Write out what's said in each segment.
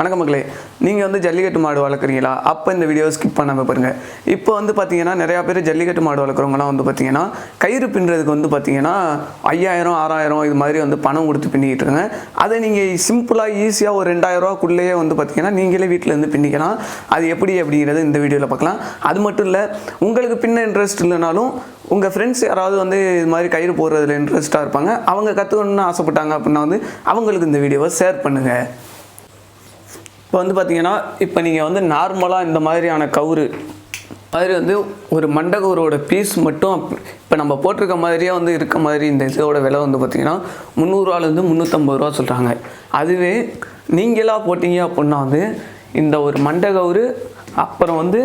வணக்கம் மக்களே. நீங்கள் வந்து ஜல்லிக்கட்டு மாடு வளர்க்குறீங்களா? அப்போ இந்த வீடியோ ஸ்கிப் பண்ணாமல் பாருங்கள் இப்போ வந்து பார்த்தீங்கன்னா நிறையா பேர் ஜல்லிக்கட்டு மாடு வளர்க்குறவங்களாம் வந்து பார்த்தீங்கன்னா கயிறு பின்னுறதுக்கு வந்து பார்த்தீங்கன்னா ஐயாயிரம் ஆறாயிரம் இது மாதிரி வந்து பணம் கொடுத்து பின்னிக்கிட்டு இருக்காங்க. அதை நீங்கள் சிம்பிளாக ஈஸியாக ஒரு ரெண்டாயிரரூவாக்குள்ளேயே வந்து பார்த்தீங்கன்னா நீங்களே வீட்டில் இருந்து பின்னிக்கலாம். அது எப்படி அப்படிங்கிறது இந்த வீடியோவில் பார்க்கலாம் அது மட்டும் இல்லை உங்களுக்கு பின்ன இன்ட்ரெஸ்ட் இல்லைனாலும் உங்கள் ஃப்ரெண்ட்ஸ் யாராவது வந்து இது மாதிரி கயிறு போடுறதுல இன்ட்ரெஸ்ட்டாக இருப்பாங்க. அவங்க கற்றுக்கணும்னு ஆசைப்பட்டாங்க அப்படின்னா வந்து அவங்களுக்கு இந்த வீடியோவை ஷேர் பண்ணுங்கள் இப்போ வந்து பார்த்தீங்கன்னா இப்போ நீங்கள் வந்து நார்மலாக இந்த மாதிரியான கவுரு மாதிரி வந்து ஒரு மண்டகூரோட பீஸ் மட்டும் இப்போ நம்ம போட்டிருக்க மாதிரியே வந்து இருக்க மாதிரி இந்த இதோட விலை வந்து பார்த்தீங்கன்னா முந்நூறுவாலேருந்து முந்நூற்றம்பது ரூபா சொல்கிறாங்க அதுவே நீங்களாக போட்டிங்க அப்படின்னா வந்து இந்த ஒரு மண்டகவுரு அப்புறம் வந்து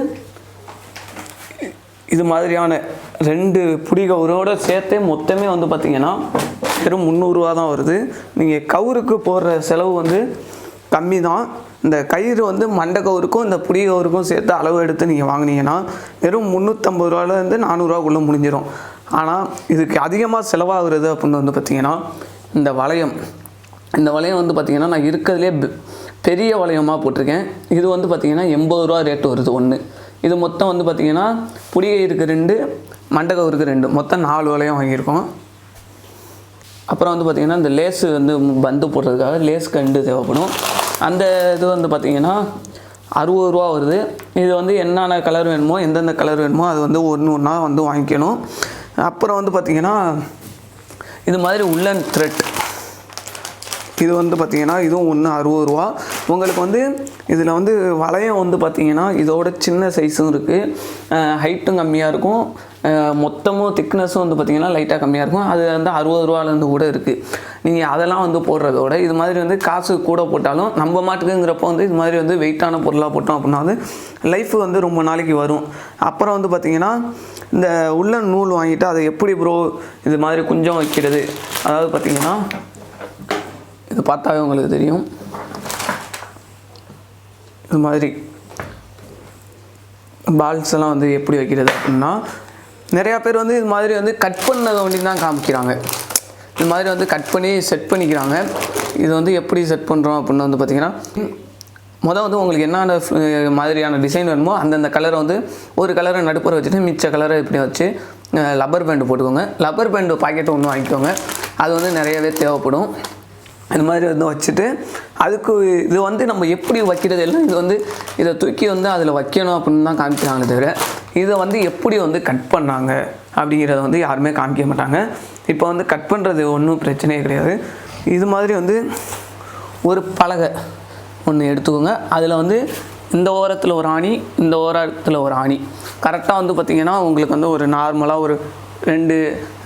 இது மாதிரியான ரெண்டு புடிகவுரோட சேர்த்தே மொத்தமே வந்து பார்த்திங்கன்னா வெறும் முந்நூறுரூவா தான் வருது. நீங்கள் கவுருக்கு போடுற செலவு வந்து கம்மி தான் இந்த கயிறு வந்து மண்டகவருக்கும் இந்த புடி கவுருக்கும் சேர்த்து அளவு எடுத்து நீங்கள் வாங்குனீங்கன்னா வெறும் முந்நூற்றம்பது ரூபாலேருந்து நானூறுரூவாக்குள்ளே முடிஞ்சிடும் ஆனால் இதுக்கு அதிகமாக செலவாகிறது அப்படின்னு வந்து பார்த்தீங்கன்னா இந்த வளையம். இந்த வளையம் வந்து பார்த்திங்கன்னா நான் இருக்கிறதுலே பெ- பெரிய வளையமாக போட்டிருக்கேன். இது வந்து பார்த்திங்கன்னா எண்பது ரூபா ரேட் வருது ஒன்று இது மொத்தம் வந்து பார்த்திங்கன்னா புடிகை ரெண்டு ரெண்டு மண்டகவுருக்கு ரெண்டு. மொத்தம் நாலு வளையம் வாங்கியிருக்கோம். அப்புறம் வந்து பார்த்திங்கன்னா இந்த லேஸு வந்து பந்து போடுறதுக்காக லேஸ் கண்டு தேவைப்படும். அந்த இது வந்து பார்த்திங்கன்னா அறுபது ரூபா வருது. இது வந்து என்னென்ன கலர் வேணுமோ எந்தெந்த கலர் வேணுமோ அது வந்து ஒன்று ஒன்றா வந்து வாங்கிக்கணும். அப்புறம் வந்து பார்த்திங்கன்னா இது மாதிரி உள்ளன் த்ரெட் இது வந்து பார்த்திங்கன்னா இதுவும் ஒன்று அறுபது ரூபா. உங்களுக்கு வந்து இதில் வந்து வளையம் வந்து பார்த்திங்கன்னா இதோட சின்ன சைஸும் இருக்குது ஹைட்டும் கம்மியாக இருக்கும். மொத்தமும் திக்னஸும் வந்து பார்த்திங்கன்னா லைட்டாக கம்மியாக இருக்கும். அது வந்து அறுபது ரூபாலேருந்து கூட இருக்குது நீங்கள் அதெல்லாம் வந்து போடுறதோட இது மாதிரி வந்து காசு கூட போட்டாலும் நம்ம மாட்டுக்குங்கிறப்போ வந்து இது மாதிரி வந்து வெயிட்டான பொருளாக போட்டோம் அப்படின்னா வந்து லைஃப் வந்து ரொம்ப நாளைக்கு வரும். அப்புறம் வந்து பார்த்திங்கன்னா இந்த உள்ள நூல் வாங்கிட்டு அதை எப்படி ப்ரோ இது மாதிரி குஞ்சம் வைக்கிறது? அதாவது பார்த்திங்கன்னா இது பார்த்தாவே உங்களுக்கு தெரியும். இது மாதிரி பால்ஸ் எல்லாம் வந்து எப்படி வைக்கிறது அப்படின்னா நிறையா பேர் வந்து இது மாதிரி வந்து கட் பண்ணதை ஒண்டி தான் காமிக்கிறாங்க. இது மாதிரி வந்து கட் பண்ணி செட் பண்ணிக்கிறாங்க. இது வந்து எப்படி செட் பண்ணுறோம் அப்படின்னு வந்து பார்த்தீங்கன்னா மொதல் வந்து உங்களுக்கு என்னென்ன மாதிரியான டிசைன் வேணுமோ அந்தந்த கலரை வந்து ஒரு கலரை நடுப்புற வச்சுட்டு மிச்ச கலரை இப்படி வச்சு லப்பர் பேண்டு போட்டுக்கோங்க. லப்பர் பேண்டு பாக்கெட்டு ஒன்று வாங்கிக்கோங்க. அது வந்து நிறையவே தேவைப்படும். இந்த மாதிரி வந்து வச்சுட்டு அதுக்கு இது வந்து நம்ம எப்படி வைக்கிறது எல்லாம் இது வந்து இதை தூக்கி வந்து அதில் வைக்கணும் அப்படின்னு தான் காமிக்கிறாங்களே தவிர இதை வந்து எப்படி வந்து கட் பண்ணாங்க அப்படிங்கிறத வந்து யாருமே காமிக்க மாட்டாங்க. இப்போ வந்து கட் பண்ணுறது ஒன்றும் பிரச்சனையே கிடையாது. இது மாதிரி வந்து ஒரு பலகை ஒன்று எடுத்துக்கோங்க. அதில் வந்து இந்த ஓரத்தில் ஒரு ஆணி இந்த ஓரத்தில் ஒரு ஆணி. கரெக்டாக வந்து பார்த்திங்கன்னா உங்களுக்கு வந்து ஒரு நார்மலாக ஒரு ரெண்டு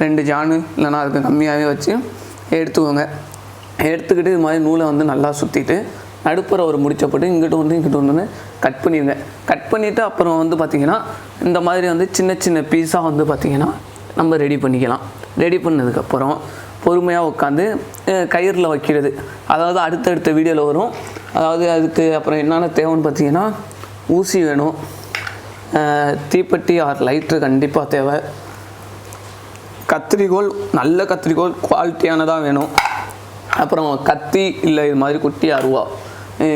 ரெண்டு ஜானு இல்லைன்னா அதுக்கு கம்மியாகவே வச்சு எடுத்துக்கோங்க. எடுத்துக்கிட்டு இது மாதிரி நூலை வந்து நல்லா சுற்றிட்டு நடுப்புற ஒரு முடிச்ச போட்டு இங்கிட்டு ஒன்று இங்கிட்டு ஒன்று கட் பண்ணிடுங்க கட் பண்ணிவிட்டு அப்புறம் வந்து பார்த்திங்கன்னா இந்த மாதிரி வந்து சின்ன சின்ன பீஸாக வந்து பார்த்திங்கன்னா நம்ம ரெடி பண்ணிக்கலாம். ரெடி பண்ணதுக்கப்புறம் பொறுமையாக உட்காந்து கயிறில் வைக்கிறது. அதாவது அடுத்தடுத்த வீடியோவில் வரும். அதாவது அதுக்கு அப்புறம் என்னென்ன தேவைன்னு பார்த்தீங்கன்னா ஊசி வேணும். தீப்பெட்டி ஆர் லைட்ரு கண்டிப்பாக தேவை. கத்திரிக்கோள் நல்ல கத்திரிக்கோள் குவாலிட்டியானதாக வேணும். அப்புறம் கத்தி இல்லை இது மாதிரி குட்டி அருவா.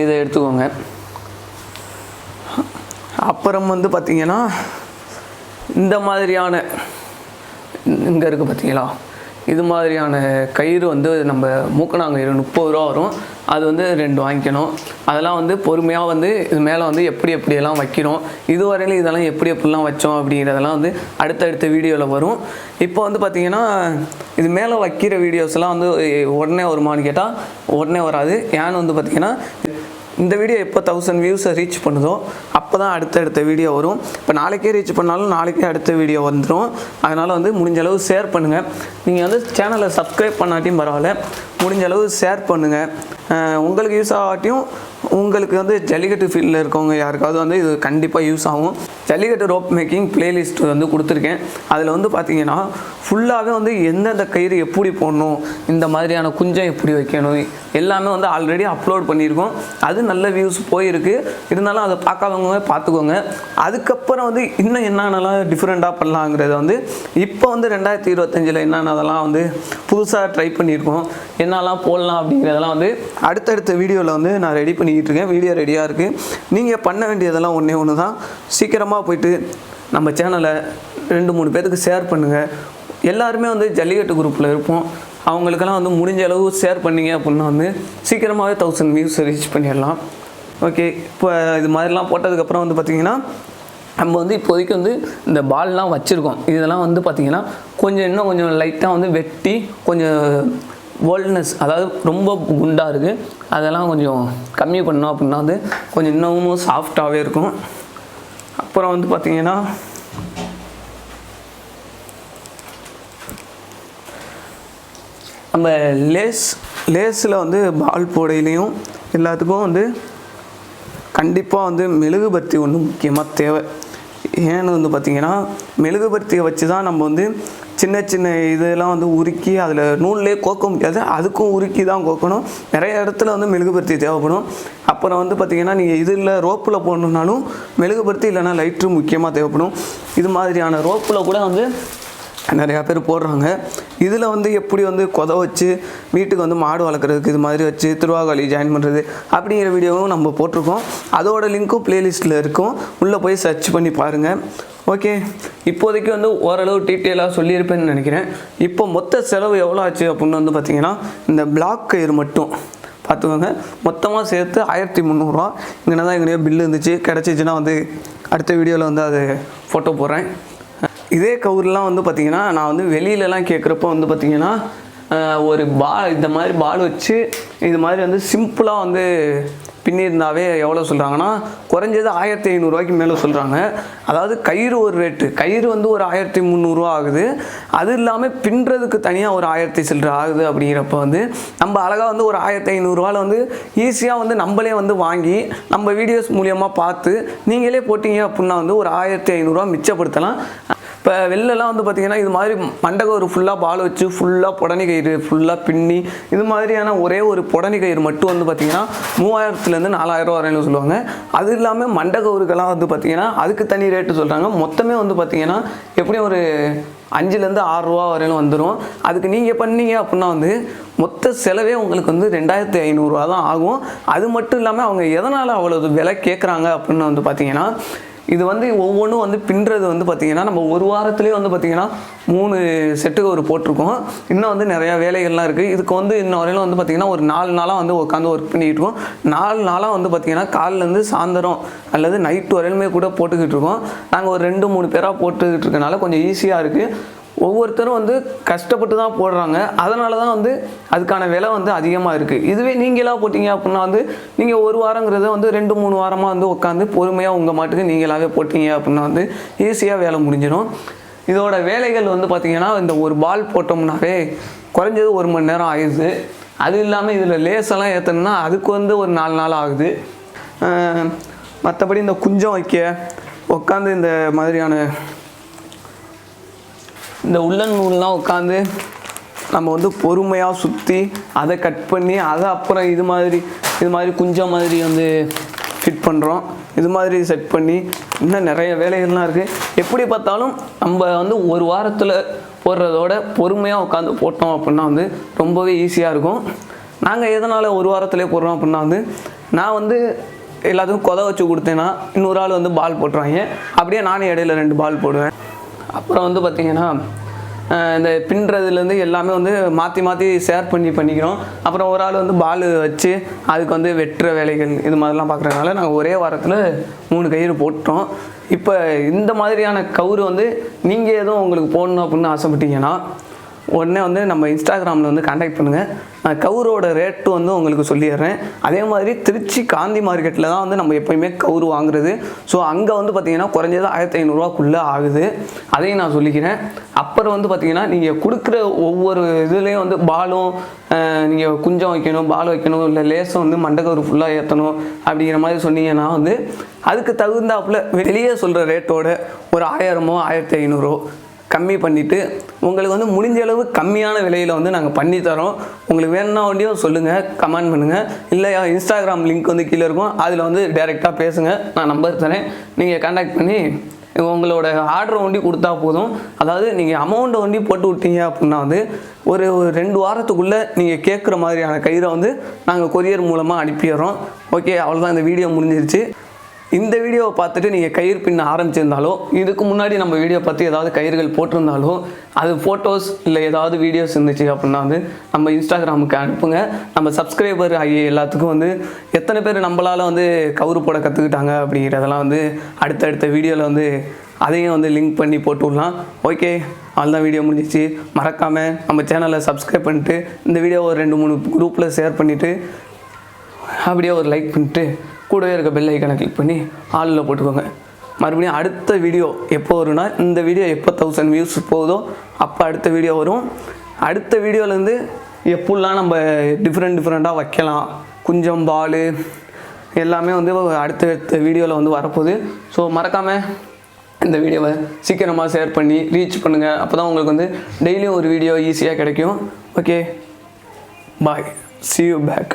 இதை எடுத்துக்கோங்க. அப்புறம் வந்து பார்த்திங்கன்னா இந்த மாதிரியான இங்கே இருக்குது பார்த்தீங்களா? இது மாதிரியான கயிறு வந்து நம்ம மூக்கணாங்கயிறு முப்பது ரூபா வரும். அது வந்து ரெண்டு வாங்கிக்கணும். அதெல்லாம் வந்து பொறுமையாக வந்து இது மேலே வந்து எப்படி எப்படியெல்லாம் வைக்கிறோம் இதுவரையிலும் இதெல்லாம் எப்படி எப்படிலாம் வச்சோம் அப்படிங்கிறதெல்லாம் வந்து அடுத்தடுத்த வீடியோவில் வரும். இப்போ வந்து பார்த்தீங்கன்னா இது மேலே வைக்கிற வீடியோஸ்லாம் வந்து உடனே வருமானு கேட்டால் உடனே வராது. ஏன்னு வந்து பார்த்திங்கன்னா இந்த வீடியோ எப்போ தௌசண்ட் வியூஸை ரீச் பண்ணுதோ அப்போ தான் அடுத்தடுத்த வீடியோ வரும். இப்போ நாளைக்கே ரீச் பண்ணாலும் நாளைக்கே அடுத்த வீடியோ வந்துடும் அதனால் வந்து முடிஞ்ச அளவு ஷேர் பண்ணுங்கள் நீங்கள் வந்து சேனலை சப்ஸ்கிரைப் பண்ணாட்டியும் பரவாயில்ல. முடிஞ்ச அளவு ஷேர் பண்ணுங்கள் உங்களுக்கு யூஸ் ஆகாட்டியும் உங்களுக்கு வந்து ஜல்லிக்கட்டு ஃபீல்டில் இருக்கவங்க யாருக்காவது வந்து இது கண்டிப்பாக யூஸ் ஆகும். ஜல்லிக்கட்டு ரோப் மேக்கிங் பிளேலிஸ்ட் வந்து கொடுத்துருக்கேன். அதில் வந்து பார்த்தீங்கன்னா ஃபுல்லாகவே வந்து எந்தெந்த கயிறு எப்படி போடணும் இந்த மாதிரியான குஞ்சம் எப்படி வைக்கணும் எல்லாமே வந்து ஆல்ரெடி அப்லோட் பண்ணியிருக்கோம். அது நல்ல வியூஸ் போயிருக்கு. இருந்தாலும் அதை பார்க்காதவங்க பார்த்துக்கோங்க. அதுக்கப்புறம் வந்து இன்னும் என்னென்னலாம் டிஃப்ரெண்ட்டாக பண்ணலாங்கிறத வந்து இப்போ வந்து ரெண்டாயிரத்தி இருபத்தஞ்சில் என்னென்னதெல்லாம் வந்து புதுசாக ட்ரை பண்ணியிருக்கோம் என்னெல்லாம் போடலாம் அப்படிங்கிறதெல்லாம் வந்து அடுத்தடுத்த வீடியோவில் வந்து நான் ரெடி பண்ணிக்கிட்டு இருக்கேன். வீடியோ ரெடியாக இருக்குது நீங்கள் பண்ண வேண்டியதெல்லாம் ஒன்றே ஒன்று தான் சீக்கிரமாக போயிட்டு நம்ம சேனலை ரெண்டு மூணு பேர்த்துக்கு ஷேர் பண்ணுங்கள் எல்லாருமே வந்து ஜல்லிக்கட்டு குரூப்பில் இருப்போம். அவங்களுக்கெல்லாம் வந்து முடிஞ்ச அளவு ஷேர் பண்ணீங்க அப்படின்னா வந்து சீக்கிரமாகவே தௌசண்ட் வியூஸ் ரீச் பண்ணிடலாம். ஓகே இப்போ இது மாதிரிலாம் போட்டதுக்கப்புறம் வந்து பார்த்திங்கன்னா நம்ம வந்து இப்போதைக்கு வந்து இந்த பால்லாம் வச்சுருக்கோம். இதெல்லாம் வந்து பார்த்திங்கன்னா கொஞ்சம் இன்னும் கொஞ்சம் லைட்டாக வந்து வெட்டி கொஞ்சம் போல்ட்னஸ் அதாவது ரொம்ப குண்டாக இருக்குது அதெல்லாம் கொஞ்சம் கம்மி பண்ணோம் அப்படின்னா வந்து கொஞ்சம் இன்னமும் சாஃப்டாகவே இருக்கும். அப்புறம் வந்து பார்த்திங்கன்னா நம்ம லேஸ் லேஸில் வந்து பால் போடையிலையும் எல்லாத்துக்கும் வந்து கண்டிப்பாக வந்து மெழுகுபத்தி ஒன்று முக்கியமாக தேவை. ஏன்னு வந்து பார்த்திங்கன்னா மெழுகுபர்த்தியை வச்சு தான் நம்ம வந்து சின்ன சின்ன இதெல்லாம் வந்து உருக்கி அதில் நூல்லே கோக்க முடியாது. அதுக்கும் உருக்கி தான் கோக்கணும். நிறைய இடத்துல வந்து மெழுகுபருத்தி தேவைப்படும். அப்புறம் வந்து பார்த்திங்கன்னா நீங்கள் இதில் ரோப்பில் போடணுன்னாலும் மெழுகுபருத்தி இல்லைன்னா லைட்ரு முக்கியமாக தேவைப்படும். இது மாதிரியான ரோப்பில் கூட வந்து நிறையா பேர் போடுறாங்க. இதில் வந்து எப்படி வந்து கொத வச்சு வீட்டுக்கு வந்து மாடு வளர்க்குறதுக்கு இது மாதிரி வச்சு திருவாகாளி ஜாயின் பண்ணுறது அப்படிங்கிற வீடியோவும் நம்ம போட்டிருக்கோம். அதோட லிங்க்கும் ப்ளேலிஸ்ட்டில் இருக்கும். உள்ளே போய் சர்ச் பண்ணி பாருங்கள் ஓகே இப்போதைக்கு வந்து ஓரளவு டீட்டெயிலாக சொல்லியிருப்பேன்னு நினைக்கிறேன். இப்போ மொத்த செலவு எவ்வளோ ஆச்சு அப்படின்னு வந்து பார்த்திங்கன்னா இந்த பிளாக் கயிறு மட்டும் பார்த்துக்கோங்க. மொத்தமாக சேர்த்து ஆயிரத்தி முந்நூறுரூவா இங்கே தான் எங்கேயோ பில்லு இருந்துச்சு. கிடச்சிச்சின்னா வந்து அடுத்த வீடியோவில் வந்து அது ஃபோட்டோ போடுறேன். இதே கவுர்லாம் வந்து பார்த்திங்கன்னா நான் வந்து வெளியிலலாம் கேட்குறப்போ வந்து பார்த்திங்கன்னா ஒரு பால் இந்த மாதிரி பால் வச்சு இது மாதிரி வந்து சிம்பிளாக வந்து பின்னிருந்தாவே எவ்வளோ சொல்கிறாங்கன்னா குறைஞ்சது ஆயிரத்தி ஐநூறுரூவாய்க்கு மேலே சொல்கிறாங்க அதாவது கயிறு ஒரு ரேட்டு. கயிறு வந்து ஒரு ஆயிரத்தி முந்நூறுரூவா ஆகுது. அது இல்லாமல் பின்னுறதுக்கு தனியாக ஒரு ஆயிரத்தி சில்லற ஆகுது அப்படிங்கிறப்ப வந்து நம்ம அழகாக வந்து ஒரு ஆயிரத்தி ஐநூறுரூவாவில் வந்து ஈஸியாக வந்து நம்மளே வந்து வாங்கி நம்ம வீடியோஸ் மூலியமாக பார்த்து நீங்களே போட்டிங்க அப்படின்னா வந்து ஒரு ஆயிரத்தி ஐநூறுரூவா மிச்சப்படுத்தலாம். இப்போ வெளிலலாம் வந்து பார்த்தீங்கன்னா இது மாதிரி மண்டகர் ஃபுல்லாக பால் வச்சு ஃபுல்லாக புடனி கயிறு ஃபுல்லாக பின்னி இது மாதிரியான ஒரே ஒரு புடனி கயிறு மட்டும் வந்து பார்த்தீங்கன்னா மூவாயிரத்துலேருந்து நாலாயிரம் வரையிலும் சொல்லுவாங்க. அது இல்லாமல் மண்டகவுருக்கெல்லாம் வந்து பார்த்தீங்கன்னா அதுக்கு தனி ரேட்டு சொல்கிறாங்க மொத்தமே வந்து பார்த்தீங்கன்னா எப்படியும் ஒரு அஞ்சுலேருந்து ஆறுரூவா வரையிலும் வந்துடும் அதுக்கு நீங்கள் பண்ணீங்க அப்படின்னா வந்து மொத்த செலவே உங்களுக்கு வந்து ரெண்டாயிரத்தி ஐநூறுரூவா தான் ஆகும். அது மட்டும் இல்லாமல் அவங்க எதனால் அவ்வளோ விலை கேட்குறாங்க அப்படின்னு வந்து பார்த்தீங்கன்னா இது வந்து ஒவ்வொன்றும் வந்து பின்னுறது வந்து பார்த்திங்கன்னா நம்ம ஒரு வாரத்துலேயே வந்து பார்த்திங்கன்னா மூணு செட்டுக்கு ஒரு போட்டிருக்கோம். இன்னும் வந்து நிறையா வேலைகள்லாம் இருக்குது இதுக்கு வந்து இன்ன வரையிலும் வந்து பார்த்திங்கன்னா ஒரு நாலு நாளாக வந்து உட்காந்து ஒர்க் பண்ணிகிட்டு இருக்கோம். நாலு நாளாக வந்து பார்த்திங்கன்னா காலிலேருந்து சாயந்தரம் அல்லது நைட்டு வரையிலுமே கூட போட்டுக்கிட்டு இருக்கோம். நாங்கள் ஒரு ரெண்டு மூணு பேராக போட்டுக்கிட்டு இருக்கனால கொஞ்சம் ஈஸியாக இருக்குது ஒவ்வொருத்தரும் வந்து கஷ்டப்பட்டு தான் போடுறாங்க. அதனால தான் வந்து அதுக்கான விலை வந்து அதிகமாக இருக்குது இதுவே நீங்களாக போட்டிங்க அப்படின்னா வந்து நீங்கள் ஒரு வாரங்கிறத வந்து ரெண்டு மூணு வாரமாக வந்து உட்காந்து பொறுமையாக உங்கள் மாட்டுக்கு நீங்களாகவே போட்டிங்க அப்படின்னா வந்து ஈஸியாக வேலை முடிஞ்சிடும். இதோட வேலைகள் வந்து பார்த்திங்கன்னா இந்த ஒரு பால் போட்டோம்னாவே குறைஞ்சது ஒரு மணி நேரம் ஆயிடுது. அது இல்லாமல் இதில் லேஸெல்லாம் ஏற்றணும்னா அதுக்கு வந்து ஒரு நாலு நாள் ஆகுது. மற்றபடி இந்த குஞ்சம் வைக்க உட்காந்து இந்த மாதிரியான இந்த உள்ளன் நூல்லாம் உட்காந்து நம்ம வந்து பொறுமையாக சுற்றி அதை கட் பண்ணி அதை அப்புறம் இது மாதிரி இது மாதிரி குஞ்சம் மாதிரி வந்து ஃபிட் பண்ணுறோம் இது மாதிரி செட் பண்ணி இன்னும் நிறைய வேலைகள்லாம் இருக்குது எப்படி பார்த்தாலும் நம்ம வந்து ஒரு வாரத்தில் போடுறதோட பொறுமையாக உட்காந்து போட்டோம் அப்படின்னா வந்து ரொம்பவே ஈஸியாக இருக்கும். நாங்கள் எதனால் ஒரு வாரத்துலேயே போடுறோம் அப்படின்னா வந்து நான் வந்து எல்லாத்துக்கும் கொதை வச்சு கொடுத்தேன்னா இன்னொரு ஆள் வந்து பால் போட்டுருவாங்க. அப்படியே நானே இடையில ரெண்டு பால் போடுவேன். அப்புறம் வந்து பார்த்திங்கன்னா இந்த பின்னுறதுலேருந்து எல்லாமே வந்து மாற்றி மாற்றி ஷேர் பண்ணி பண்ணிக்கிறோம். அப்புறம் ஒரு ஆள் வந்து பால் வச்சு அதுக்கு வந்து வெட்டுற வேலைகள் இது மாதிரிலாம் பார்க்குறதுனால நாங்கள் ஒரே வாரத்தில் மூணு கயிறு போட்டோம். இப்போ இந்த மாதிரியான கவுரு வந்து நீங்கள் எதுவும் உங்களுக்கு போடணும் அப்படின்னு ஆசைப்பட்டீங்கன்னா உடனே வந்து நம்ம இன்ஸ்டாகிராமில் வந்து காண்டாக்ட் பண்ணுங்கள் நான் கவுரோட ரேட்டு வந்து உங்களுக்கு சொல்லிடுறேன். அதே மாதிரி திருச்சி காந்தி மார்க்கெட்டில் தான் வந்து நம்ம எப்போயுமே கவுரு வாங்குறது. ஸோ அங்கே வந்து பார்த்தீங்கன்னா குறைஞ்சது ஆயிரத்தி ஐநூறுரூவாக்குள்ளே ஆகுது. அதையும் நான் சொல்லிக்கிறேன். அப்புறம் வந்து பார்த்தீங்கன்னா நீங்கள் கொடுக்குற ஒவ்வொரு இதுலேயும் வந்து பாலும் நீங்கள் குஞ்சம் வைக்கணும் பால் வைக்கணும் இல்லை லேசம் வந்து மண்டகவர் ஃபுல்லாக ஏற்றணும் அப்படிங்கிற மாதிரி சொன்னீங்கன்னா வந்து அதுக்கு தகுந்தாப்புல வெளியே சொல்கிற ரேட்டோட ஒரு ஆயிரமோ ஆயிரத்தி ஐநூறோ கம்மி பண்ணிவிட்டு உங்களுக்கு வந்து முடிஞ்ச அளவு கம்மியான விலையில் வந்து நாங்கள் பண்ணித்தரோம் உங்களுக்கு வேணும்னா வண்டியும் சொல்லுங்கள் கமெண்ட் பண்ணுங்கள் இல்லை இன்ஸ்டாகிராம் லிங்க் வந்து கீழே இருக்கும். அதில் வந்து டேரெக்டாக பேசுங்கள் நான் நம்பர் தரேன். நீங்கள் கான்டாக்ட் பண்ணி உங்களோட ஆர்டர் ஒண்டி கொடுத்தா போதும். அதாவது நீங்கள் அமௌண்ட்டை ஒண்டி போட்டு விட்டீங்க அப்படின்னா வந்து ஒரு ஒரு ரெண்டு வாரத்துக்குள்ளே நீங்கள் கேட்குற மாதிரியான கயிறை வந்து நாங்கள் கொரியர் மூலமாக அனுப்பிடுறோம். ஓகே அவ்வளோதான் இந்த வீடியோ முடிஞ்சிருச்சு. இந்த வீடியோவை பார்த்துட்டு நீங்கள் கயிறு பின்ன ஆரம்பிச்சிருந்தாலோ இதுக்கு முன்னாடி நம்ம வீடியோ பார்த்து ஏதாவது கயிறுகள் போட்டிருந்தாலோ அது ஃபோட்டோஸ் இல்லை ஏதாவது வீடியோஸ் இருந்துச்சு அப்படின்னா வந்து நம்ம இன்ஸ்டாகிராமுக்கு அனுப்புங்க. நம்ம சப்ஸ்கிரைபர் ஆகிய எல்லாத்துக்கும் வந்து எத்தனை பேர் நம்மளால் வந்து கவுரு போட கற்றுக்கிட்டாங்க அப்படிங்கிறதெல்லாம் வந்து அடுத்தடுத்த வீடியோவில் வந்து அதையும் வந்து லிங்க் பண்ணி போட்டு விடலாம் ஓகே அவ்வளோதான் வீடியோ முடிஞ்சிச்சு. மறக்காமல் நம்ம சேனலை சப்ஸ்கிரைப் பண்ணிட்டு இந்த வீடியோவை ஒரு ரெண்டு மூணு குரூப்பில் ஷேர் பண்ணிவிட்டு அப்படியே ஒரு லைக் பண்ணிட்டு கூடவே இருக்க பெல் ஐக்கனை கிளிக் பண்ணி ஆளில் போட்டுக்கோங்க. மறுபடியும் அடுத்த வீடியோ எப்போ வரும்னா இந்த வீடியோ எப்போ தௌசண்ட் வியூஸ் போகுதோ அப்போ அடுத்த வீடியோ வரும். அடுத்த வீடியோலேருந்து எப்படிலாம் நம்ம டிஃப்ரெண்ட் டிஃப்ரெண்ட்டாக வைக்கலாம். குஞ்சம் பால் எல்லாமே வந்து அடுத்த வீடியோவில் வந்து வரப்போகுது. ஸோ மறக்காமல் இந்த வீடியோவை சீக்கிரமாக ஷேர் பண்ணி ரீச் பண்ணுங்கள் அப்போ தான் உங்களுக்கு வந்து டெய்லியும் ஒரு வீடியோ ஈஸியாக கிடைக்கும். Okay bye see you back